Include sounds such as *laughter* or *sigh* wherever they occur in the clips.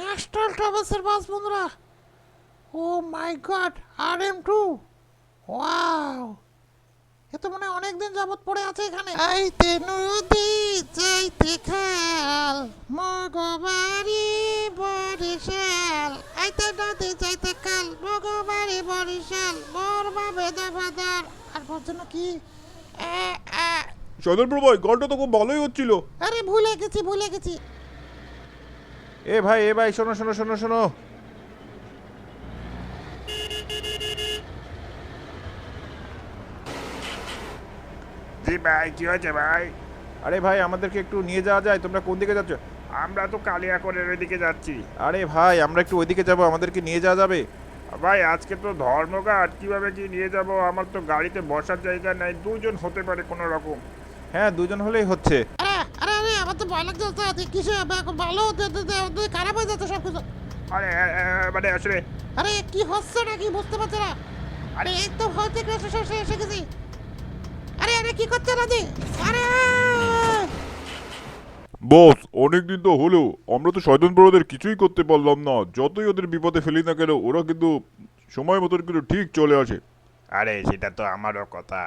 National ট্রাভেলসের bus বন্ধুরা। ও my god R M two wow এ তো মনে হয় অনেকদিন যাবত পড়ে আছে এখানে। আইতে নদী যাইতে খাল মগবাড়ি বরিশাল। আইতে নদী যাইতে খাল মগবাড়ি বরিশাল। মোর বাবে দাবাদার আর না কি? এ, এ, সদর ভাই গানটা তো খুব ভালোই হচ্ছিল। আরে ভুলে গেছি ভুলে গেছি। এ ভাই এ ভাই শোনো শোনো শোনো শোনো। জি ভাই কি হয়েছে ভাই? আরে ভাই আমাদেরকে একটু নিয়ে যাওয়া যায় তোমরা কোন দিকে যাচ্ছ? আমরা তো কালিয়াকরের ওইদিকে যাচ্ছি। আরে ভাই আমরা একটু ওইদিকে যাব আমাদেরকে নিয়ে যাওয়া যাবে? ভাই আজকে তো ধর্মঘাট কীভাবে কি নিয়ে যাব? আমার তো গাড়িতে বসার জায়গা নাই দুজন হতে পারে কোনো রকম। হ্যাঁ দুজন হলেই হচ্ছে। আরে আমার তো ভয় লাগছে ওস্তাদ। কিসে? এখন ভালো খারাপ হয়ে যাচ্ছে সব কিছু আরে মানে আসলে আরে কি হচ্ছে নাকি? বুঝতে পারছি না। আরে এই তো ভয় থেকে এসে এসে এসে গেছি। আরে আরে কি করছে নাদি আরে! বস অনেকদিন তো হলো আমরা তো শয়তান বড়দের কিছুই করতে পারলাম না। যতই ওদের বিপদে ফেলি না কেন ওরা কিন্তু সময় মতন কিন্তু ঠিক চলে আসে। আরে সেটা তো আমারও কথা।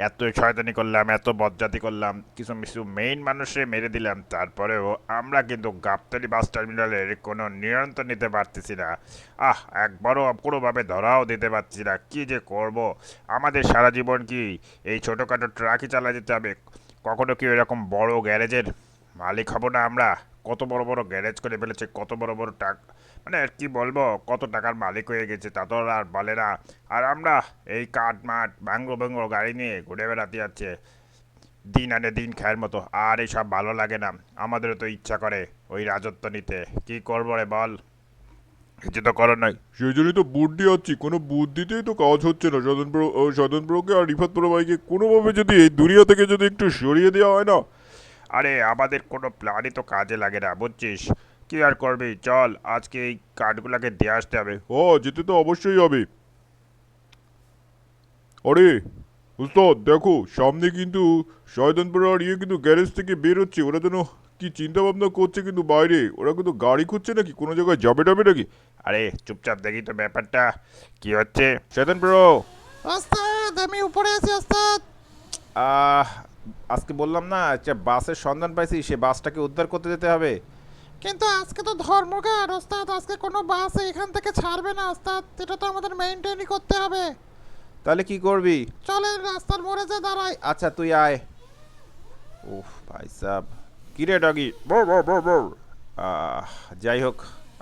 এত শয়তানি করলাম, এত বজ্জাতি করলাম, কিছু কিছু মেইন মানুষে মেরে দিলাম, তারপরেও আমরা কিন্তু গাবতলি বাস টার্মিনালের কোনো নিয়ন্ত্রণ নিতে পারতেছি না। আহ একবারও কোনোভাবে ধরাও দিতে পারছি না। কী যে করব? আমাদের সারা জীবন কি এই ছোটোখাটো ট্রাকই চালা যেতে হবে? কখনো কি এরকম বড় গ্যারেজের মালিক হব না আমরা? কত বড় বড় গ্যারেজ করে ফেলেছে, কত বড় বড় টাক মানে আর কি বলব কত টাকার মালিক হয়ে গেছে তা তো আর বলে না। আর আমরা এই কাঠ মাঠ ভাঙ্গো ভাঙ্গো গাড়ি নিয়ে ঘুরে বেড়াতে যাচ্ছে। দিন আনে দিন খায়ের মতো আর এইসব ভালো লাগে না। আমাদেরও তো ইচ্ছা করে ওই রাজত্ব নিতে। কি করব রে বল? কিছু তো করো নাই। সেই জন্যই তো বুদ্ধি আছি কোনো বুদ্ধিতেই তো কাজ হচ্ছে না। সদন প্রো সদন প্রোকে আর রিফাত প্রো ভাইকে কোনোভাবে যদি এই দুনিয়া থেকে যদি একটু সরিয়ে দেওয়া হয় না। আরে আমাদের কোনো প্ল্যানই তো কাজে লাগে না বুঝছিস? কি আর করবি? চল আজকে এই কাঠগুলাকে দিয়ে আসতে হবে। ও যেতে তো অবশ্যই হবে। আরে উস্তাদ দেখো সামনে কিন্তু শয়তানপুর আর ইয়ে কিন্তু গ্যারেজ থেকে বের হচ্ছে। ওরা যেন কি চিন্তা ভাবনা করছে কিন্তু বাইরে। ওরা কিন্তু গাড়ি খুঁজছে নাকি? কোনো জায়গায় যাবে টাবে নাকি? আরে চুপচাপ দেখি তো ব্যাপারটা। কি হচ্ছে? শয়তানপুর ওস্তাদ আমি উপরে আছি ওস্তাদ। আহ আজকে বললাম না একটা বাসের সন্ধান পাইছি সে বাসটাকে উদ্ধার করতে যেতে হবে। কিন্তু আজকে তো ধর্মঘাট ওস্তাদ। আজকে কোনো বাস এখান থেকে ছাড়বে না ওস্তাদ। এটা তো আমাদের মেনটেনই করতে হবে। তাহলে কি করবি? চলেন রাস্তার মোড়ে যে দাঁড়াই। আচ্ছা তুই আয়। উফ ভাই সাব। কিরে ডগি? বউ, বউ, বউ। আহ, যাই হোক।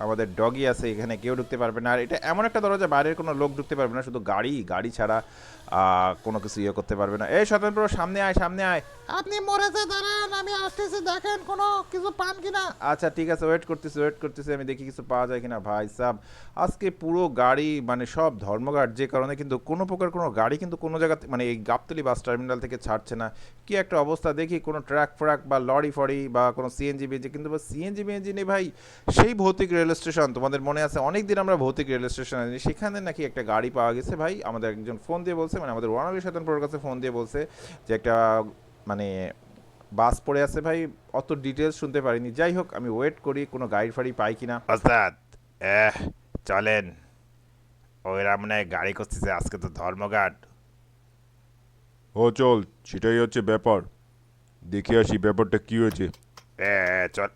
আমাদের ডগি আছে এখানে কেউ ঢুকতে পারবে না। আর এটা এমন একটা দরজা বাইরের কোনো লোক ঢুকতে পারবে না শুধু গাড়ি গাড়ি ছাড়া কোনো কিছু ইয়ে করতে পারবে না। এই স্বতন্ত্র সামনে আয় সামনে আয়। আপনি মরেছে দাঁড়ান আমি আসতেছি দেখেন কোনো কিছু পান কিনা। আচ্ছা ঠিক আছে ওয়েট করতেছি ওয়েট করতেছি আমি দেখি কিছু পাওয়া যায় কিনা। ভাই সাব আজকে পুরো গাড়ি মানে সব ধর্মঘাট যে কারণে কিন্তু কোনো প্রকার কোনো গাড়ি কিন্তু কোনো জায়গাতে মানে এই গাবতলি বাস টার্মিনাল থেকে ছাড়ছে না। কি একটা অবস্থা দেখি কোনো ট্রাক ফ্রাক বা লরি ফরি বা কোনো সিএনজি বিএনজি কিন্তু সিএনজি বিএনজি নেই ভাই সেই ভৌতিক রেল স্টেশন তোমাদের মনে আছে? অনেক দিন আমরা ভৌতিক রেল স্টেশন আছি। সেখানে নাকি একটা গাড়ি পাওয়া গেছে ভাই। আমাদের একজন ফোন দিয়ে বলছে মানে আমাদের ওয়ানালি শতানপুরের কাছে ফোন দিয়ে বলছে যে একটা মানে বাস পড়ে আছে ভাই। অত ডিটেলস শুনতে পারিনি। যাই হোক আমি ওয়েট করি কোনো গাড়ি ফাড়ি পাই কিনা। ওস্তাদ এহ চলেন। ওরা মনে হয় গাড়ি করতেছে আজকে তো ধর্মঘাট। ও চল সেটাই হচ্ছে ব্যাপার। দেখে আসি ব্যাপারটা কি হয়েছে। এ এ, চল।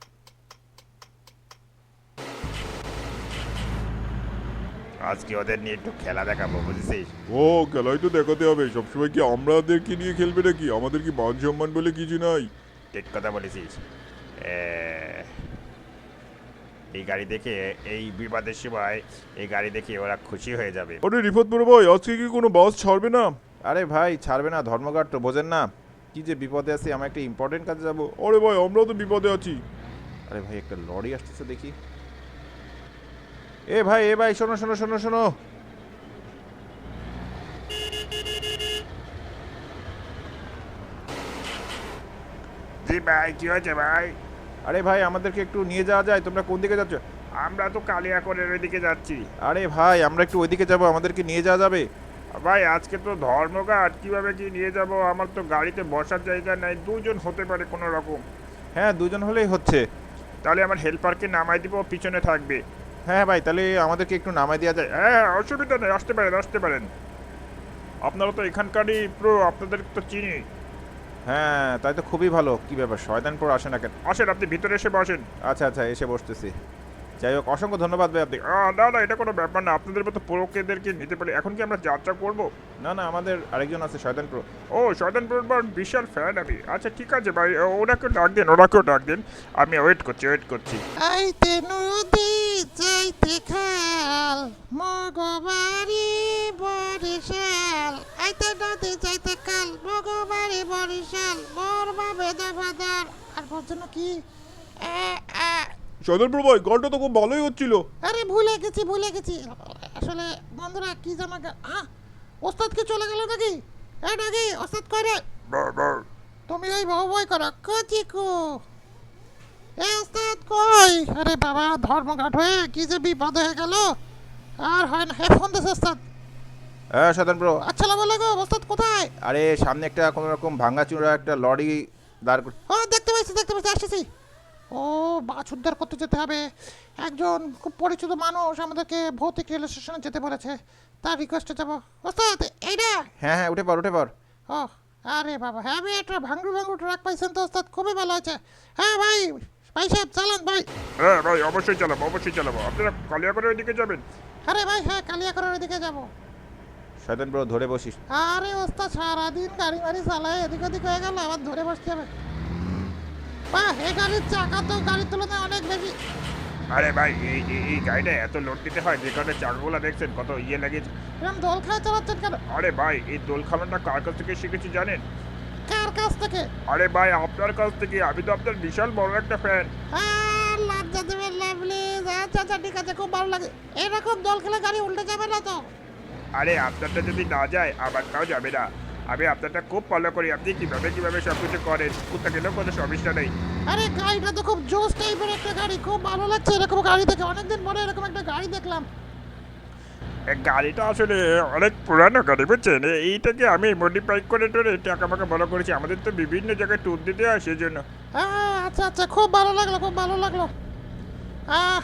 আজকে ওদের নিয়ে একটু খেলা দেখাবো বুঝেছিস? ও খেলাই তো দেখাতে হবে। সবসময় কি আমাদেরকে নিয়ে খেলবে নাকি? আমাদের কি মান সম্মান বলে কিছু নাই? ঠিক কথা বলেছিস। এ, এই গাড়ি দেখে এই বিবাদের সময় এই গাড়ি দেখে ওরা খুশি হয়ে যাবে। আরে রিফাত বড় ভাই আজকে কি কোনো বাস ছাড়বে না? আরে ভাই ছাড়বে না ধর্মঘাট তো বোঝেন না। কি যে বিপদে আছি আমরা একটা ইম্পর্টেন্ট কাজে যাব। আরে ভাই আমরাও তো বিপদে আছি। আরে ভাই একটা লরি আসতেছে দেখি। এ ভাই এ ভাই শোনো শোনো শোনো শোনো। জি ভাই কি হয়েছে ভাই? আরে ভাই আমাদেরকে একটু নিয়ে যাওয়া যায় তোমরা কোন দিকে যাচ্ছ? আমরা তো কালিয়াকরের ওইদিকে যাচ্ছি। আরে ভাই আমরা একটু ওইদিকে যাব আমাদেরকে নিয়ে যাওয়া যাবে? ভাই আজকে তো ধর্মঘাট কীভাবে কি নিয়ে যাব? আমার তো গাড়িতে বসার জায়গা নাই দুজন হতে পারে কোনো রকম। হ্যাঁ দুজন হলেই হচ্ছে। তাহলে আমার হেল্পারকে নামাই দিব পিছনে থাকবে। হ্যাঁ ভাই তাহলে আমাদেরকে একটু নামাই দেওয়া যায়। হ্যাঁ অসুবিধা নেই আসতে পারেন আসতে পারেন। আপনারা তো এখানকারই প্রো আপনাদের তো চিনি। হ্যাঁ তাই তো খুবই ভালো। কী ব্যাপার শয়তানপুর আসেন না কেন? আসেন আপনি ভিতরে এসে বসেন। আচ্ছা আচ্ছা এসে বসতেছি। যাই হোক অসংখ্য ধন্যবাদ ভাই আপনি। না না এটা কোনো ব্যাপার না। আপনাদের মতো প্রোকেদেরকে নিতে পারি। এখন কি আমরা যাত্রা করব? না না আমাদের আরেকজন আছে শয়তানপুর ও শয়তান প্রোবার বিশাল ফ্যান আমি। আচ্ছা ঠিক আছে ভাই ও- ওনাকেও ডাক দিন ওনাকেও ডাক দিন। আমি ওয়েট করছি ওয়েট করছি। আইতে নদী যাইতে খাল মগবাড়ি বরিশাল। আইতে নদী যাইতে খাল মগবাড়ি বরিশাল। মোর বাবে দাবাদার আর কি শয়তানপুর ভাই গানটা তো খুব ভালোই হচ্ছিল। আরে ভুলে গেছি ভুলে গেছি। আসলে বন্ধুরা কি জানা গেল আহ ওস্তাদ কি চলে গেল নাকি? এ নাকি ওস্তাদ কই রে তুমি ওই বউ বই করো কচিকু এ ওস্তাদ কই? আরে বাবা ধর্মঘাট হয়ে কি যে বিপদ হয়ে গেল। আর হয় না ফোন দিস ওস্তাদ। হ্যাঁ শয়তানপুর আচ্ছা বলে গো ওস্তাদ কোথায়? আরে সামনে একটা কোনো রকম ভাঙাচুরা একটা লরি দাঁড় কর- ও দেখতে পাচ্ছি দেখতে পাচ্ছি আসতেছি। ও মাছ উদ্ধার করতে যেতে হবে। একজন খুব পরিচিত মানুষ আমাদেরকে ভৌতিক রেল স্টেশনে যেতে বলেছে। তার রিকোয়েস্টে যাব। ওস্তাদ এইটা হ্যাঁ হ্যাঁ উঠে পর উঠে পর ও আরে বাবা হ্যাঁ আমি একটা ভাঙ্গু ভাঙ্গু ট্রাক পাইছেন তো ওস্তাদ খুবই ভালো হয়েছে। হ্যাঁ ভাই ভাই সাহেব চালান ভাই। হ্যাঁ ভাই অবশ্যই চালাবো অবশ্যই চালাবো। আপনারা কালিয়াগড়ের ওইদিকে যাবেন? আরে ভাই হ্যাঁ কালিয়াকরের দিকে যাব। শয়তানপুর ধরে বসিস। আরে ওস্তাদ সারাদিন গাড়ি মারি চালায় এদিক ওদিক হয়ে গেল আবার ধরে বসতে হবে। বাহ এই গাড়ির চাকা তো গাড়ির তুলনায় অনেক বেশি। আরে ভাই এই এই- এই গাড়িটা এত লোড দিতে হয় যে কারণে চাকাগুলো দেখছেন কত ইয়ে লাগিয়েছে। এরকম দোল খায় চালাচ্ছেন কেন? আরে ভাই এই দোল খালানটা কার কাছ থেকে শিখেছি জানেন? কার কাছ থেকে? আরে ভাই আপনার কাছ থেকে। আমি তো আপনার বিশাল বড় একটা ফ্যান আর লজ্জা দেবেন লাভলি আচ্ছা আচ্ছা ঠিক আছে খুব ভালো লাগে। এরকম দল খেলে গাড়ি উল্টে যাবে না তো? আরে আপনারটা যদি না যায় আমারটাও যাবে না। আমি আপনারটা খুব ফলো করি। আপনি কীভাবে কীভাবে সব কিছু করেন? কোথা গেলেও কোনো সমস্যা নেই। আরে গাড়িটা তো খুব জোস টাইপের একটা গাড়ি খুব ভালো লাগছে। এরকম গাড়ি দেখে অনেকদিন পরে এরকম একটা গাড়ি দেখলাম। এই গাড়িটা আসলে অনেক পুরানো গাড়ি বুঝছেন? এইটাকে আমি মডিফাই করে টোরে টাকা মাকা বড় করেছি? আমাদের তো বিভিন্ন জায়গায় ট্যুর দিতে হয় সেই জন্য হ্যাঁ আচ্ছা আচ্ছা খুব ভালো লাগল খুব ভালো লাগল। আহ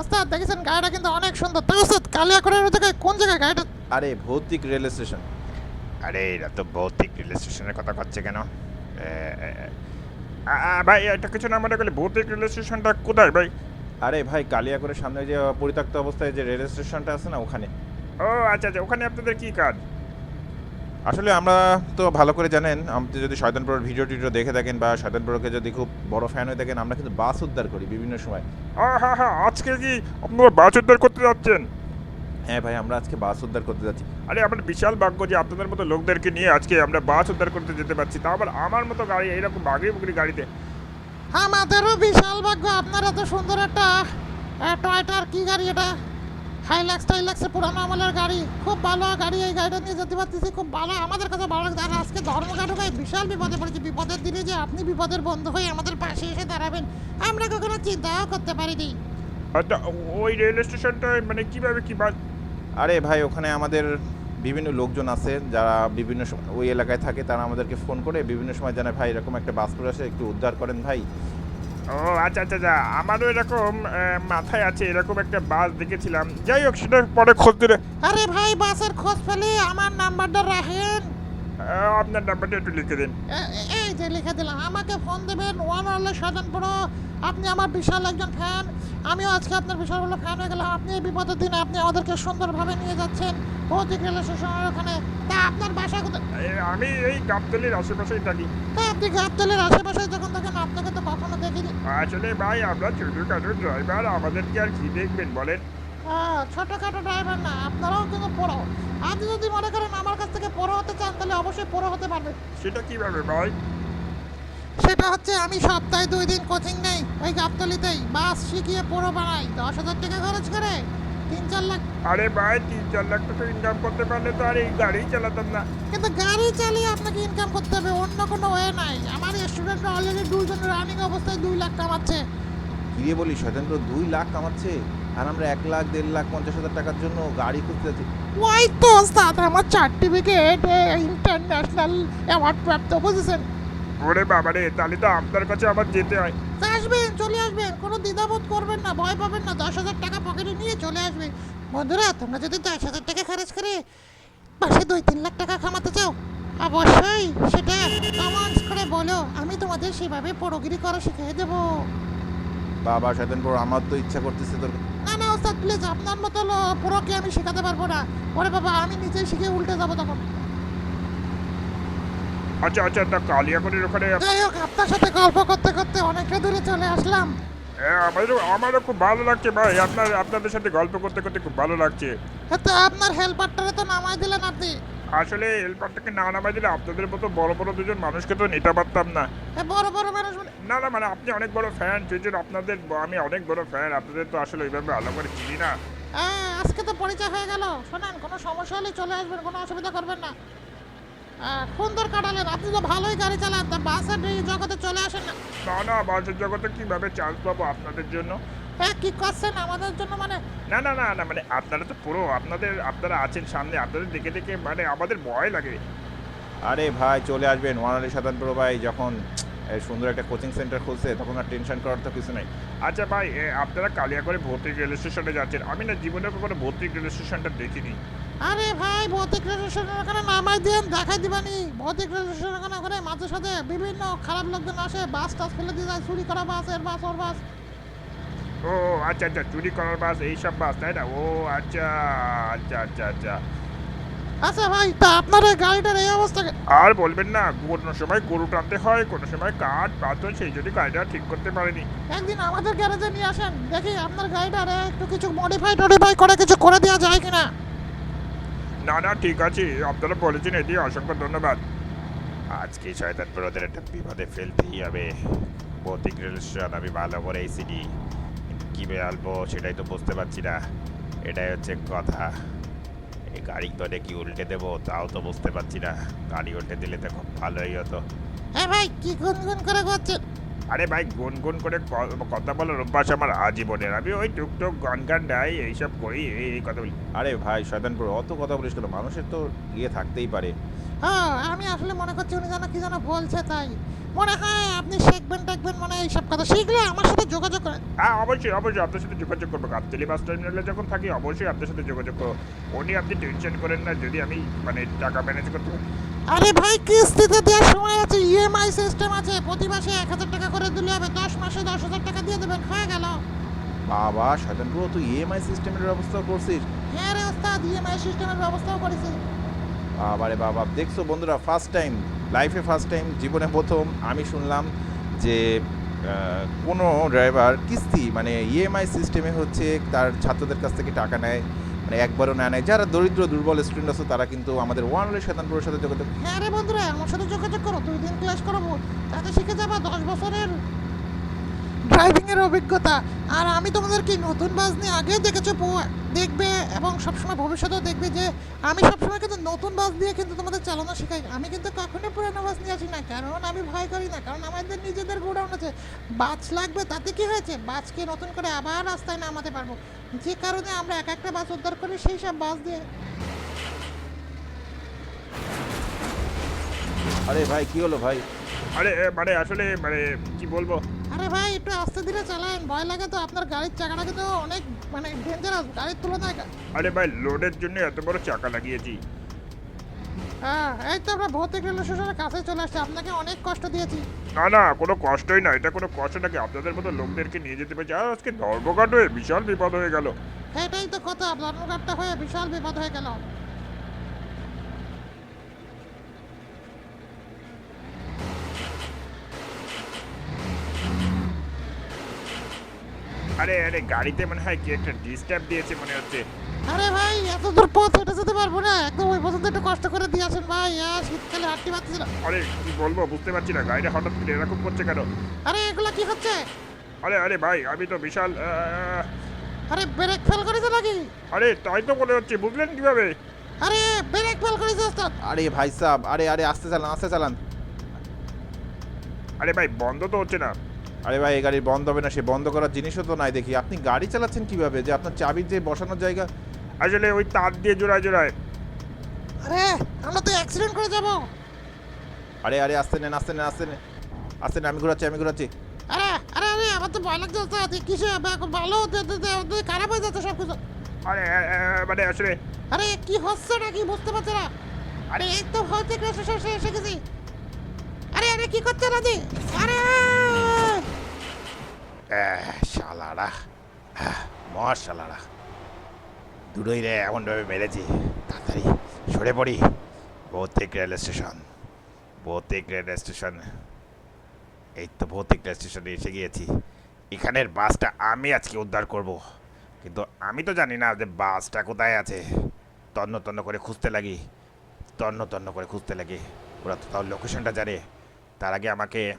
ওস্তাদ দেখেছেন? গাড়িটা কিন্তু অনেক সুন্দর। তা ওস্তাদ ওই জায়গায় কোন জায়গায় গাড়িটা? আরে ভৌতিক রেল স্টেশন আরে এরা তো ভৌতিক রেল স্টেশনের কথা করছে কেন? ভাই এটা কিছু না মনে করলে ভৌতিক রেল স্টেশনটা কোথায় ভাই? আরে ভাই কালিয়া করে সামনে যে পরিত্যক্ত অবস্থায় যে রেল স্টেশনটা আছে না ওখানে। ও আচ্ছা আচ্ছা ওখানে আপনাদের কি কাজ? আসলে আমরা তো ভালো করে জানেন আপনি যদি শয়তানপুরের ভিডিও টিডিও দেখে থাকেন বা শয়তানপুরকে যদি খুব বড় ফ্যান হয়ে থাকেন আমরা কিন্তু বাস উদ্ধার করি বিভিন্ন সময়। হ্যাঁ হ্যাঁ হ্যাঁ আজকে কি আপনারা বাস উদ্ধার করতে যাচ্ছেন? হ্যাঁ ভাই আমরা আজকে বাস উদ্ধার করতে যাচ্ছি। আরে আমার বিশাল ভাগ্য যে আপনাদের মতো লোকদেরকে নিয়ে আজকে আমরা বাস উদ্ধার করতে যেতে পারছি। তা আবার আমার মতো গাড়ি এইরকম বাগড়ি বুগড়ি গাড়িতে। আমাদেরও বিশাল ভাগ্য আপনারা তো সুন্দর একটা টয়টার কি গাড়ি এটা? হাইলাক্স টাইলাক্সের পুরানো আমলের গাড়ি। খুব ভালো গাড়ি এই গাড়িটা নিয়ে যেতে পারতেছি খুব ভালো। আমাদের কাছে ভালো লাগছে। আর আজকে ধর্মঘাট হয়ে বিশাল বিপদে পড়েছি। বিপদের দিনে যে আপনি বিপদের বন্ধু হয়ে আমাদের পাশে এসে দাঁড়াবেন আমরা কখনো চিন্তাও করতে পারিনি। আচ্ছা ওই রেল স্টেশনটায় মানে কীভাবে কি বাস আরে ভাই, ওখানে আমাদের বিভিন্ন লোকজন আছে, যারা বিভিন্ন ওই এলাকায় থাকে, তারা আমাদেরকে ফোন করে, বিভিন্ন সময় জানে ভাই, এরকম একটা বাস পড়ে আসে, একটু উদ্ধার করেন ভাই। ও আচ্ছা আচ্ছা আচ্ছা আমারও এরকম মাথায় আছে, এরকম একটা বাস দেখেছিলাম। যাই হোক সেটা পরে খোঁজ দিলে, আরে ভাই, বাসের খোঁজ ফেলে আমার নাম্বারটা রাখেন। আপনার নাম্বারটা একটু লিখে দিন। এই যে লিখে দিলাম আমাকে ফোন দেবেন ওয়ান হলে সাজান পুরো আপনি আমার বিশাল একজন ফ্যান আমিও আজকে আপনার বিশাল বড় ফ্যান হয়ে গেলাম আপনি এই বিপদের দিনে আপনি আমাদেরকে সুন্দরভাবে নিয়ে যাচ্ছেন ভৌতিক রেল স্টেশনের ওখানে। তা আপনার বাসা কোথায়? আমি এই গাবতলির আশেপাশেই থাকি। তা আপনি গাবতলের আশেপাশে যখন থাকেন আপনাকে তো কখনো দেখিনি। আসলে ভাই আমরা ছোটোখাটো ড্রাইভার আমাদেরকে আর কি দেখবেন বলেন? আহ, ছোটখাটো ড্রাইভার না আপনারাও কিন্তু পড়ো আপনি যদি মনে করেন আমার কাছ থেকে পড়ো হতে চান তাহলে অবশ্যই পড়ো হতে পারবেন সেটা কীভাবে ভাই? সেটা হচ্ছে আমি সপ্তাহে দুই দিন কোচিং নেই ওই গাবতলিতেই। বাস শিখিয়ে পুরো বানাই দশ হাজার টাকা খরচ করে তিন চার লাখ। আরে ভাই তিন চার লাখ টাকা ইনকাম করতে পারলে তো আর এই গাড়ি চালাতাম না। কিন্তু গাড়ি চালিয়ে আপনাকে ইনকাম করতে হবে অন্য কোনো ওয়ে নাই। আমার স্টুডেন্টরা অলরেডি দুইজন রানিং অবস্থায় দুই লাখ কামাচ্ছে। গিয়ে বলি শয়তানপুর দুই লাখ কামাচ্ছে? আর আমরা এক লাখ দেড় লাখ পঞ্চাশ হাজার টাকার জন্য গাড়ি খুঁজতে যাচ্ছি। ওই তো ওস্তাদ আমার সার্টিফিকেট ইন্টারন্যাশনাল অ্যাওয়ার্ড প্রাপ্ত বুঝেছেন ওরে বাবারে তাহলে তো আপনার কাছে আমার যেতে হয়। আসবেন চলে আসবেন কোনো দ্বিধাবোধ করবেন না ভয় পাবেন না দশ হাজার টাকা পকেটে নিয়ে চলে আসবেন। বন্ধুরা তোমরা যদি দশ হাজার টাকা খরচ করে পাশে দুই তিন লাখ টাকা কামাতে চাও অবশ্যই সেটা কমেন্টস করে বলো আমি তোমাদের সেভাবে পরগিরি করা শিখিয়ে দেবো। বাবা শয়তান পুরো আমার তো ইচ্ছা করতেছে তোর না না ওস্তাদ প্লিজ আপনার মতো পুরোকে আমি শেখাতে পারব না। ওরে বাবা আমি নিজেই শিখে উল্টে যাব তখন। আচ্ছা আচ্ছা তা কালিয়াকড়ির ওখানে যাই হোক আপনার সাথে গল্প করতে করতে অনেকটা দূরে চলে আসলাম। হ্যাঁ, আমারও আমারও খুব ভালো লাগছে ভাই। আপনার আপনাদের সাথে গল্প করতে করতে খুব ভালো লাগছে। হ্যাঁ তো আপনার হেল্পারটারে তো নামাই দিলেন আপনি। আসলে হেল্পারটাকে না নামাই দিলে আপনাদের মতো বড় বড় দুজন মানুষকে তো নিতে পারতাম না। এ বড় বড় মানুষ মানে না না মানে আপনি অনেক বড় ফ্যান সেই আপনাদের আমি অনেক বড় ফ্যান আপনাদের তো আসলে ওইভাবে ভালো করে চিনি না। হ্যাঁ আজকে তো পরিচয় হয়ে গেল। শোনেন কোনো সমস্যা হলে চলে আসবেন কোনো অসুবিধা করবেন না। সুন্দর কাটালেন আপনি তো ভালোই গাড়ি চালান তা বাসের জগতে চলে আসেন না। না না বাসের জগতে কীভাবে চান্স পাবো আপনাদের জন্য? হ্যাঁ কি করছেন? আমাদের জন্য মানে না না না না মানে আপনারা তো পুরো আপনাদের আপনারা আছেন সামনে আপনাদের দেখে দেখে মানে আমাদের ভয় লাগে। আরে ভাই চলে আসবেন ওয়ানালি শয়তান পুরো ভাই যখন এই সুন্দর একটা কোচিং সেন্টার খুলছে তখন আর টেনশন করার তো কিছু নাই। আচ্ছা ভাই এ, আপনারা কালিয়াকড়ে ভৌতিক রেল স্টেশনে যাচ্ছেন। আমি না জীবনে কখনো ভৌতিক রেল স্টেশনটা দেখিনি। আরে ভাই ভৌতিক রেজিস্ট্রেশনের ওখানে নামাই দিন দেখাই দিবানি। ভৌতিক রেজিস্ট্রেশনের ওখানে ওখানে মাঝে সাথে বিভিন্ন খারাপ লোকজন আসে বাস টাস ফেলে দিয়ে যায় চুরি করা বাসের বাস ওর বাস। ও আচ্ছা আচ্ছা চুরি করার বাস এইসব বাস তাই না? ও আচ্ছা আচ্ছা আচ্ছা আচ্ছা। আচ্ছা ভাই তা আপনার গাড়িটার এই অবস্থা আর বলবেন না কোনো সময় গরু টানতে হয় কোনো সময় কাঠ পাথর সেই জন্য গাড়িটা ঠিক করতে পারেনি। একদিন আমাদের গ্যারেজে নিয়ে আসেন দেখি আপনার গাড়িটার একটু কিছু মডিফাই টডিফাই করে কিছু করে দেওয়া যায় কিনা। না না ঠিক আছে আপনারা বলেছেন এটি অসংখ্য ধন্যবাদ। আজকে শয়তানপুর ওদের একটা বিপদে ফেলতেই হবে। ভৌতিক রেল আমি ভালো করে এসিডি কী বেড়ালবো সেটাই তো বুঝতে পারছি না। এটাই হচ্ছে কথা। এই গাড়ি তো কি উল্টে দেবো, তাও তো বুঝতে পারছি না। গাড়ি উল্টে দিলে তো খুব ভালোই হতো। হ্যাঁ ভাই, কি গুনগুন করে করছেন? আরে ভাই গুনগুন করে কথা বলার অভ্যাস আমার আজীবনের। আমি ওই টুকটুক গান গান গাই এইসব করি এই এই কথা বলি। আরে ভাই শয়তান পুরো অত কথা বলিস কেন? মানুষের তো ইয়ে থাকতেই পারে। হ্যাঁ আমি আসলে মনে করছি উনি যেন কি যেন বলছে তাই। মনে হয় আপনি শিখবেন টেকবেন মানে এইসব কথা শিখলে আমার সাথে যোগাযোগ করেন হ্যাঁ অবশ্যই অবশ্যই আপনার সাথে যোগাযোগ করব। গাবতলি বাস টার্মিনালে যখন থাকি অবশ্যই আপনার সাথে যোগাযোগ করব। উনি আপনি টেনশন করেন না যদি আমি মানে টাকা ম্যানেজ করতে পারি। আরে ভাই কিস্তিতে দেওয়ার সময় আছে ইএমআই সিস্টেম আছে প্রতি মাসে এক হাজার টাকা করে দিলে হবে দশ মাসে দশ হাজার টাকা দিয়ে দেবেন হয়ে গেল। বাবা শয়তান পুরো তুই ইএমআই সিস্টেমের ব্যবস্থা করছিস? হ্যাঁ রে ওস্তাদ ইএমআই সিস্টেমের ব্যবস্থাও করেছি। আবারে বাবা দেখছ বন্ধুরা ফার্স্ট টাইম লাইফে ফার্স্ট টাইম জীবনে প্রথম আমি শুনলাম যে কোনো ড্রাইভার কিস্তি মানে ইএমআই সিস্টেমে হচ্ছে তার ছাত্রদের কাছ থেকে টাকা নেয় মানে একবারও না নেয় যারা দরিদ্র, দুর্বল স্টুডেন্ট আছে, তারা কিন্তু আমাদের ওয়ান সাধারণ শতানপুরের সাথে যোগাযোগ হ্যাঁ রে বন্ধুরা, আমার সাথে যোগাযোগ করো, দুই দিন ক্লাস করাবো। তাতে শিখে যাবা, দশ বছরের ড্রাইভিং এর অভিজ্ঞতা। আর আমি তোমাদেরকে নতুন বাস নিয়ে আগে দেখেছ দেখবে এবং সবসময় ভবিষ্যতেও দেখবে যে, আমি সবসময় কিন্তু নতুন বাস দিয়ে কিন্তু তোমাদের চালানো শেখাই। আমি কিন্তু কখনো পুরানো বাস নিয়ে আসি না, কারণ আমি ভয় করি না, কারণ আমাদের নিজেদের গোডাউন আছে। বাস লাগবে, তাতে কি হয়েছে? বাসকে নতুন করে আবার রাস্তায় নামাতে পারব। যে কারণে আমরা এক একটা বাস উদ্ধার করি, সেই সব বাস দিয়ে। আরে ভাই, কি হলো ভাই? আরে মানে আসলে মানে কি বলব? আরে ভাই একটু আস্তে ধীরে চালান। ভয় লাগে তো আপনার গাড়ির চাকাটা কিন্তু অনেক মানে ডেঞ্জারাস গাড়ির তুলনায়। আরে ভাই লোডের জন্য এত বড় চাকা লাগিয়েছি। হ্যাঁ এই তো আমরা ভৌতিক রেল স্টেশনের কাছে চলে আসছি। আপনাকে অনেক কষ্ট দিয়েছি। না না কোনো কষ্টই না। এটা কোনো কষ্ট নাকি আপনাদের মতো লোকদেরকে নিয়ে যেতে পারছি? আর আজকে ধর্মঘাট হয়ে বিশাল বিপদ হয়ে গেল। এটাই তো কথা। ধর্মঘাটটা হয়ে বিশাল বিপদ হয়ে গেল। আরে আরে গাড়িতে মনে হয় কি একটা ডিস্টার্ব দিয়েছে মনে হচ্ছে। আরে ভাই এত দূর পথ হেঁটে যেতে পারব না। একদম ওই পর্যন্ত একটু কষ্ট করে দিয়ে আসেন ভাই। আর শীতকালে হাঁটতে পারছি না। আরে কি বলব বুঝতে পারছি না গাড়িটা হঠাৎ করে এরকম করছে কেন? আরে এগুলো কি হচ্ছে? আরে আরে ভাই আমি তো বিশাল আহ, আরে ব্রেক ফেল করেছে নাকি? আরে তাই তো মনে হচ্ছে বুঝলেন কীভাবে? আরে ব্রেক ফেল করেছে ওস্তাদ। আরে ভাই সাহ আরে আরে আস্তে চালান আস্তে চালান। আরে ভাই বন্ধ তো হচ্ছে না। আরে ভাই এই গাড়ি বন্ধ হবে না সে বন্ধ করার জিনিসও তো নাই দেখি। আপনি গাড়ি চালাচ্ছেন কীভাবে? যে আপনার চাবির যে বসানোর জায়গা। আসলে ওই তার দিয়ে জোড়ায় জোড়ায়। আরে আমরা তো অ্যাক্সিডেন্ট করে যাব। আরে আরে আস্তে নেন আস্তে নেন আস্তে নেন। আস্তে নেন আমি ঘোরাচ্ছি আমি ঘোরাচ্ছি। আরে আরে আরে আমার তো ভয় লাগছে এ কিসে? ভালো? খারাপ হয়ে যাচ্ছে সব কিছু আরে মানে আসলে আরে কি হচ্ছে নাকি? বুঝতে পারছি না। আরে এই তো ভয় থেকে এসে গেছি আরে আরে কি করছে আরে আহ, শালারা। মর শালারা। দুটোই রে এমনভাবে মেরেছি। তাড়াতাড়ি সরে পড়ি। ভৌতিক রেল স্টেশন। ভৌতিক রেল স্টেশন। এই তো ভৌতিক রেল স্টেশনে এসে গিয়েছি। এখানের বাসটা আমি আজকে উদ্ধার করব। কিন্তু আমি তো জানি না যে বাসটা কোথায় আছে। তন্ন তন্ন করে খুঁজতে লাগি। তন্ন তন্ন করে খুঁজতে লাগি। ওরা তো তাও লোকেশনটা জানে। তার আগে আমাকে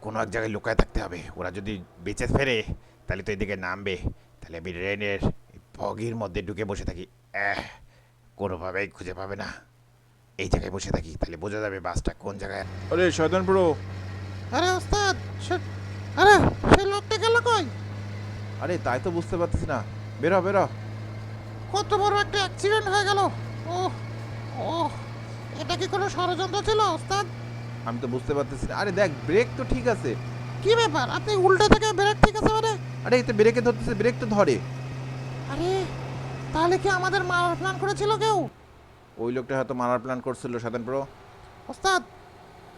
কোনো এক জায়গায় লুকায় থাকতে হবে। ওরা যদি বেঁচে ফেরে তাহলে তো এদিকে নামবে। তাহলে আমি রেনের বগির মধ্যে ঢুকে বসে থাকি। অ্যাহ কোনোভাবেই খুঁজে পাবে না। এই জায়গায় বসে থাকি তাহলে বোঝা যাবে বাসটা কোন জায়গায়। আরে শয়তান প্রো আরে ওস্তাদ সে- আরে সেই লোকটা গেল কই? আরে তাই তো বুঝতে পারতেছি না। বেরো বেরো। কত বড় একটা অ্যাক্সিডেন্ট হয়ে গেল। ও ও এটা কি কোনো ষড়যন্ত্র ছিল ওস্তাদ? আমি তো বুঝতে পারতেছি না। আরে দেখ ব্রেক তো ঠিক আছে। কি ব্যাপার? আপনি উল্টো থেকে ব্রেক ঠিক আছে মানে? আরে এতে ব্রেকে ধরতেছে ব্রেক তো ধরে। আরে তাহলে কি আমাদের মারার প্ল্যান করেছিল কেউ? ওই লোকটা হয়তো মারার প্ল্যান করছিল শয়তান প্রো ওস্তাদ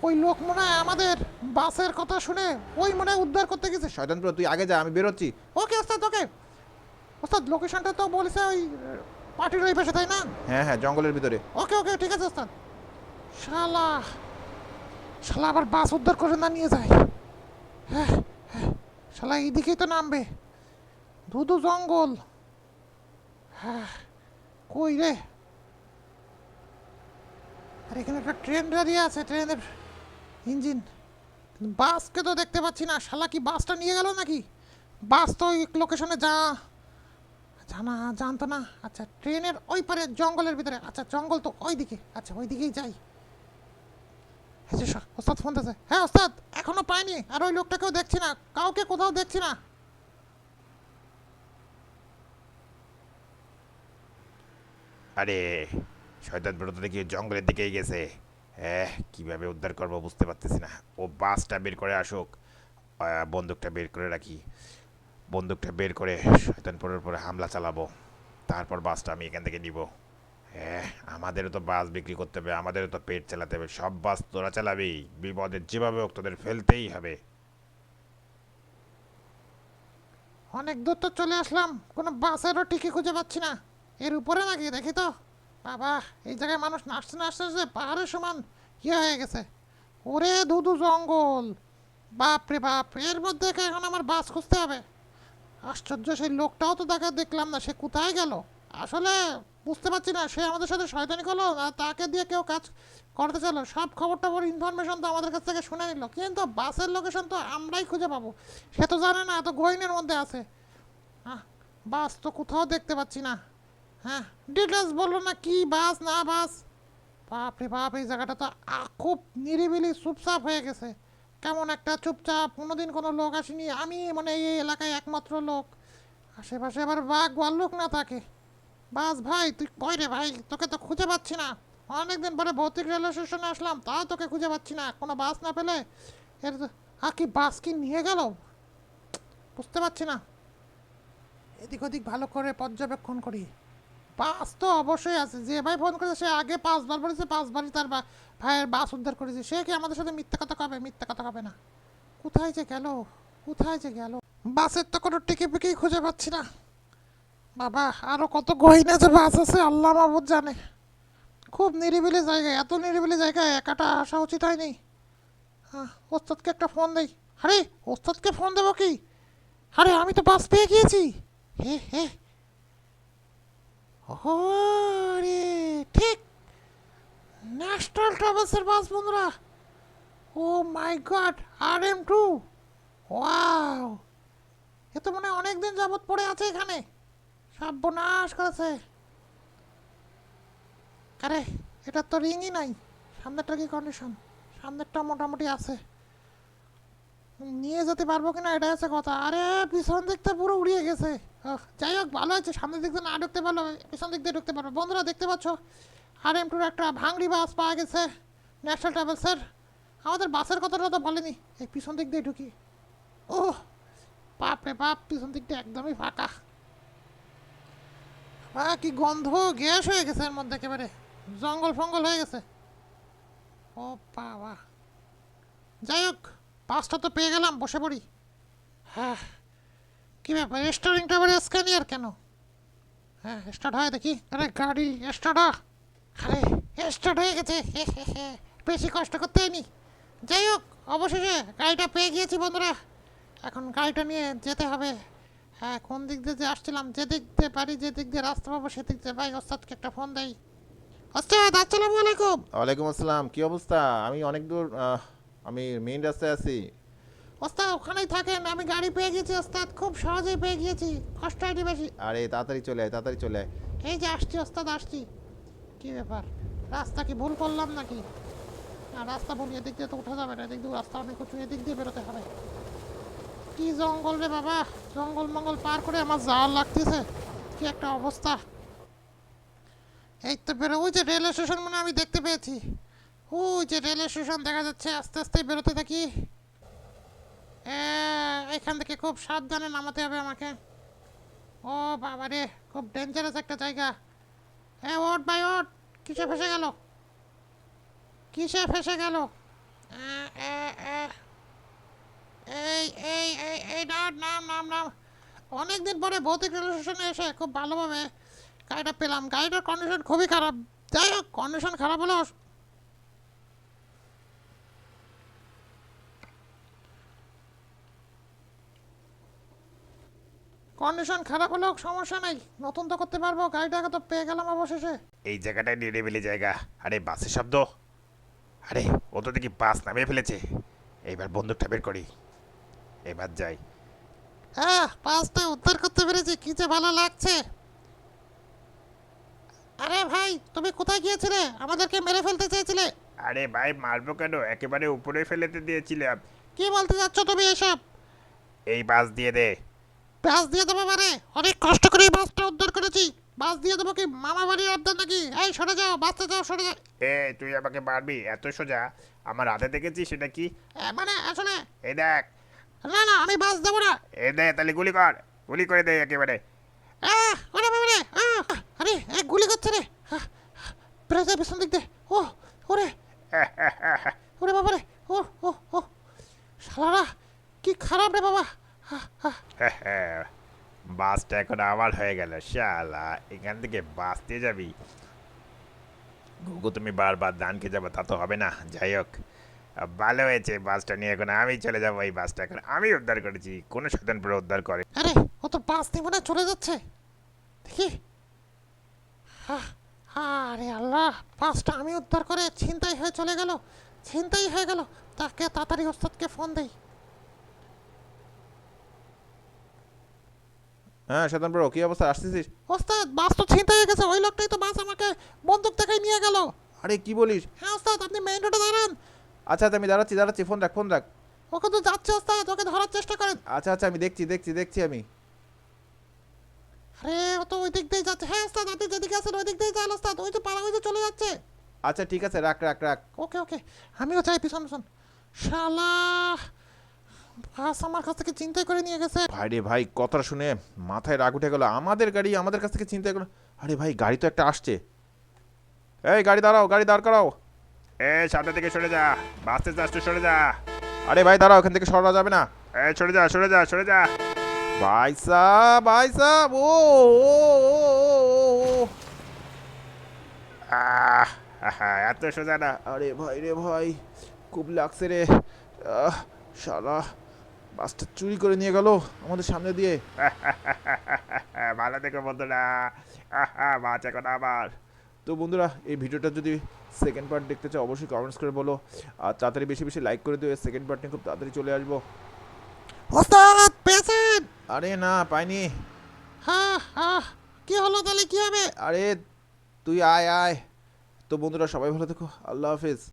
ওই লোক মনে হয় আমাদের বাসের কথা শুনে ওই মনে হয় উদ্ধার করতে গেছে। শয়তান প্রো তুই আগে যা আমি বেরোচ্ছি। ওকে ওস্তাদ ওকে। ওস্তাদ লোকেশনটা তো বলেছে ওই পার্টির ওই পাশে তাই না? হ্যাঁ হ্যাঁ জঙ্গলের ভিতরে। ওকে ওকে ঠিক আছে ওস্তাদ। শালা শালা আবার বাস উদ্ধার করে না নিয়ে যায়। হ্যাঁ হ্যাঁ শালা এইদিকেই তো নামবে। ধুধু জঙ্গল। হ্যাঁ কই রে? আর এখানে একটা ট্রেন দাঁড়িয়ে আছে, ট্রেনের ইঞ্জিন। বাসকে তো দেখতে পাচ্ছি না। শালা কি বাসটা নিয়ে গেল নাকি? বাস তো ওই লোকেশনে যা, জানা, জানতো না। আচ্ছা ট্রেনের ওই পারে জঙ্গলের ভিতরে। আচ্ছা জঙ্গল তো ওই দিকে আচ্ছা ওই দিকেই যাই। ওস্তাদ ফোন দিয়েছে হ্যাঁ ওস্তাদ, এখনও পাইনি, আর ওই লোকটাকেও দেখছি না, কাউকে কোথাও দেখছি না। আরে, শয়তান ব্রত দেখি জঙ্গলের দিকেই গেছে? হ্যাঁ কীভাবে উদ্ধার করব বুঝতে পারতেছি না। ও বাসটা বের করে আসুক। বন্দুকটা বের করে রাখি। বন্দুকটা বের করে শয়তানপুরের উপরে হামলা চালাবো। তারপর বাসটা আমি এখান থেকে নিব। হ্যাঁ আমাদেরও তো বাস বিক্রি করতে হবে, আমাদেরও তো পেট চালাতে হবে, সব বাস তোরা চালাবি, বিপদে যেভাবে হোক তোদের ফেলতেই হবে। অনেক দূর তো চলে আসলাম, কোনো বাসেরও টিকি খুঁজে পাচ্ছি না। এর উপরে নাকি, দেখি তো। বাবা, এই জায়গায় মানুষ নাচতে নাচতে নাচতে পাহাড়ের সমান ইয়ে হয়ে গেছে? ওরে ধুধু জঙ্গল। বাপ রে বাপ, এর মধ্যে এখন আমার বাস খুঁজতে হবে। আশ্চর্য, সেই লোকটাও তো দেখা দেখলাম না, সে কোথায় গেল? আসলে বুঝতে পারছি না সে আমাদের সাথে শয়তানি করল না তাকে দিয়ে কেউ কাজ করতে চাইলো সব খবর টবর ইনফরমেশন তো আমাদের কাছ থেকে শুনে নিল। কিন্তু বাসের লোকেশন তো আমরাই খুঁজে পাবো। সে তো জানে না এত গহিনের মধ্যে আছে। আহ, বাস তো কোথাও দেখতে পাচ্ছি না। হ্যাঁ ডিটেলস বলল না কি বাস না বাস। বাপ রে বাপ এই জায়গাটা তো খুব নিরিবিলি চুপচাপ হয়ে গেছে। কেমন একটা চুপচাপ কোনোদিন কোনো লোক আসেনি। আমি মানে এই এলাকায় একমাত্র লোক। আশেপাশে আবার বাঘ ভাল্লুক না থাকে। বাস ভাই, তুই কই রে ভাই? তোকে তো খুঁজে পাচ্ছি না। অনেকদিন পরে ভৌতিক রেলওয়ে স্টেশনে আসলাম, তাও তোকে খুঁজে পাচ্ছি না। কোনো বাস না পেলে এর আর কি বাস কি নিয়ে গেল? বুঝতে পারছি না। এদিক ওদিক ভালো করে পর্যবেক্ষণ করি। বাস তো অবশ্যই আছে। যে ভাই ফোন করেছে, সে আগে পাঁচবার বলেছে, পাঁচবারই তার ভাইয়ের বাস উদ্ধার করেছে। সে কি আমাদের সাথে মিথ্যা কথা কবে? মিথ্যা কথা কবে না। কোথায় যে গেল? কোথায় যে গেল? বাসের তো কোনো টিকি পিকি খুঁজে পাচ্ছি না। বাবা, আরও কত গহিনে যে বাস আছে, আল্লাহ মাহবুদ জানে। খুব নিরিবিলি জায়গায়, এত নিরিবিলি জায়গায় একাটা আসা উচিত হয়নি। হ্যাঁ ওস্তাদকে একটা ফোন দেই। আরে, ওস্তাদকে ফোন দেবো কি? আরে, আমি তো বাস পেয়ে গিয়েছি। হে হে। ওরে, ঠিক। ন্যাশনাল ট্রাভেলসের বাস, বন্ধুরা। ও my god R M two wow. এ তো মনে হয় অনেকদিন যাবৎ পড়ে আছে এখানে। সর্বনাশ করেছে। আরে, এটা তো রিংই নাই। সামনেরটা কি কন্ডিশন সামনেরটা মোটামুটি আছে। নিয়ে যেতে পারব কিনা এটা হচ্ছে কথা। আরে, পিছন দিকটা পুরো উড়িয়ে গেছে। যাই হোক, ভালো হয়েছে। সামনের দিক দিয়ে না ঢুকতে পারল পিছন দিক দিয়ে ঢুকতে পারব বন্ধুরা, দেখতে পাচ্ছ? আর এম টুর একটা ভাঙড়ি বাস পাওয়া গেছে ন্যাশনাল ট্রাভেলসের আমাদের বাসের কথাটা তো বলেনি। এই পিছন দিক দিয়ে ঢুকি। ও বাপ রে বাপ, পিছন দিকটা একদমই ফাঁকা। বা কি গন্ধ? গ্যাস হয়ে গেছে এর মধ্যে একেবারে। জঙ্গল ফঙ্গল হয়ে গেছে। ও বাবা। যাই হোক, পাঁচটা তো পেয়ে গেলাম, বসে পড়ি। হ্যাঁ কী ব্যাপার? রেস্টুরেন্টটা আবার স্ক্যানিয়ার কেন? হ্যাঁ স্টার্ট হয় দেখি। আরে গাড়ি স্টার্ট আরে স্টার্ট হয়ে গেছে। বেশি কষ্ট করতে হয়নি। যাই হোক, অবশেষে গাড়িটা পেয়ে গিয়েছি বন্ধুরা। এখন গাড়িটা নিয়ে যেতে হবে। হ্যাঁ কোন দিক দিয়ে যে আসছিলাম যে দিক দিয়ে পারি যে দিক দিয়ে রাস্তা পাবো সেদিক দিয়ে ভাই ওস্তাদকে একটা ফোন দেই। ওস্তাদ আসসালামু আলাইকুম। ওয়ালাইকুম আসসালাম কি অবস্থা? আমি অনেক দূর আমি মেইন রাস্তায় আছি। ওস্তাদ ওখানেই থাকেন আমি গাড়ি পেয়ে গেছি ওস্তাদ খুব সহজেই পেয়ে গিয়েছি কষ্ট হয়নি বেশি। আরে তাড়াতাড়ি চলে আয় তাড়াতাড়ি চলে আয়। এই যে আসছি ওস্তাদ আসছি। কি ব্যাপার? রাস্তা কি ভুল করলাম নাকি? না রাস্তা ভুল এদিক দিয়ে তো উঠা যাবে না এদিক দিয়ে রাস্তা অনেক উঁচু এদিক দিয়ে বেরোতে হবে। কি জঙ্গল রে বাবা? জঙ্গল মঙ্গল পার করে আমার জাল লাগতেছে। কি একটা অবস্থা। এই তো বেরো ওই যে রেল স্টেশন মানে আমি দেখতে পেয়েছি। ওই যে রেল স্টেশন দেখা যাচ্ছে, আস্তে আস্তে বেরোতে থাকি এখান থেকে খুব সাবধানে নামাতে হবে আমাকে। ও বাবা রে, খুব ডেঞ্জারাস একটা জায়গা। হ্যাঁ ওট বাই ওট কিসে ফেসে গেল? কিসে ফেসে গেল। এই এই এই এই, নাম নাম নাম নাম। অনেকদিন পরে ভৌতিক রেল স্টেশনে এসে খুব ভালোভাবে গাড়িটা পেলাম। গাড়িটার কন্ডিশন খুবই খারাপ। যাই হোক কন্ডিশন খারাপ হলেও কন্ডিশন খারাপ হলেও সমস্যা নাই। নতুন তো করতে পারব। গাড়িটাকে তো পেয়ে গেলাম অবশেষে। এই জায়গাটায় নিরিবিলি জায়গা। আরে, বাসের শব্দ। আরে, ও তো দেখি বাস নামিয়ে ফেলেছে। এইবার বন্দুকটা বের করি। এবার যাই। হ্যাঁ পাঁচটা উদ্ধার করতে পেরেছি কি যে ভালো লাগছে। আরে ভাই তুমি কোথায় গিয়েছিলে? আমাদেরকে মেরে ফেলতে চেয়েছিলে। আরে ভাই মারবো কেন? একেবারে উপরে ফেলেতে দিয়েছিলাম। কি বলতে যাচ্ছ তুমি এসব? এই বাস দিয়ে দে। বাস দিয়ে দেবো মানে? অনেক কষ্ট করে এই বাসটা উদ্ধার করেছি। বাস দিয়ে দেবো কি মামা বাড়ির আবদার নাকি? এই সরে যাও বাসতে যাও সরে যাও। এ তুই আমাকে মারবি? এত সোজা? আমার হাতে দেখেছিস সেটা কি? মানে আসলে এই দেখ না না আমি বাস দেবো না। এ দে তাহলে গুলি কর। গুলি করে দে একেবারে। আহ, ওরে বাবা রে আহ, আরে এ গুলি করছে রে। যায় পিছন দিক দিয়ে। ও ওরে। ওরে বাবা রে ও ও ও। শালারা কি খারাপ রে বাবা। আহ, *laughs* আহ, বাসটা এখন আমার হয়ে গেল শালা। এখান থেকে বাস দিয়ে যাবি। গুগু তুমি বারবার দান খেয়ে যাব তা তো হবে না। যাই হোক। ভালো হয়েছে বাসটা নিয়ে। এখন আমি চলে যাব এই বাসটা। এখন আমি উদ্ধার করেছি। কোনো সাধন পুরো উদ্ধার করে আরে ও তো বাস নিয়ে মনে হয় চলে যাচ্ছে। দেখি। আহ, আরে আল্লাহ বাসটা আমি উদ্ধার করে ছিনতাই হয়ে চলে গেল। ছিনতাই হয়ে গেল। তাকে তাড়াতাড়ি ওস্তাদকে ফোন দেই। হ্যাঁ সাধন ব্রো কি অবস্থা? আসতেছিস? ওস্তাদ বাস তো ছিনতাই হয়ে গেছে। ওই লোকটাই তো বাস আমাকে বন্দুক দেখাই নিয়ে গেল। আরে কি বলিস? হ্যাঁ ওস্তাদ আপনি মেইন রোডে দাঁড়ান। আচ্ছা আচ্ছা আমি দাঁড়াচ্ছি দাঁড়াচ্ছি ফোন রাখ ফোন রাখ। ওকে তো যাচ্ছে ওস্তাদ ওকে ধরার চেষ্টা করেন। আচ্ছা আচ্ছা আমি দেখছি দেখছি দেখছি আমি। আরে ও তো ওই দিক দিয়ে যাচ্ছে। হ্যাঁ ওস্তাদ আপনি যেদিকে আছেন ওই দিক দিয়ে যান ওস্তাদ। ওই তো পাড়া ওই চলে যাচ্ছে। আচ্ছা ঠিক আছে রাখ রাখ রাখ। ওকে ওকে আমিও চাই পিছন পিছন। শালা বাস আমার কাছ থেকে চিন্তাই করে নিয়ে গেছে। ভাই রে ভাই কথাটা শুনে মাথায় রাগ উঠে গেল। আমাদের গাড়ি আমাদের কাছ থেকে চিন্তা করল। আরে ভাই গাড়ি তো একটা আসছে। এই গাড়ি দাঁড়াও গাড়ি দাঁড় করাও। এ সামনে থেকে সরে যা। বাসে যাস তো সরে যা। আরে ভাই দাঁড়াও এখান থেকে সরা যাবে না। এ সরে যা সরে যা সরে যা। ভাই সাহ ভাই সাহ ও। আহ এত সোজা না। আরে ভাই রে ভাই খুব লাগছে রে। আহ, শালা বাসটা চুরি করে নিয়ে গেল আমাদের সামনে দিয়ে। *laughs* ভালো দেখো বন্ধুরা। বাঁচ এখন আবার। তো বন্ধুরা এই ভিডিওটা যদি সেকেন্ড পার্ট দেখতে চাও, অবশ্যই কমেন্টস করে বলো। আর তাড়াতাড়ি বেশি বেশি লাইক করে দিও সেকেন্ড পার্ট নিয়ে খুব তাড়াতাড়ি চলে আসব। ওস্তাদ, পেয়েছেন? আরে না, পাইনি। হ্যাঁ হ্যাঁ কি হলো তাহলে, কি হবে? আরে, তুই আয় আয়। তো বন্ধুরা, সবাই ভালো থেকো, আল্লাহ হাফিজ।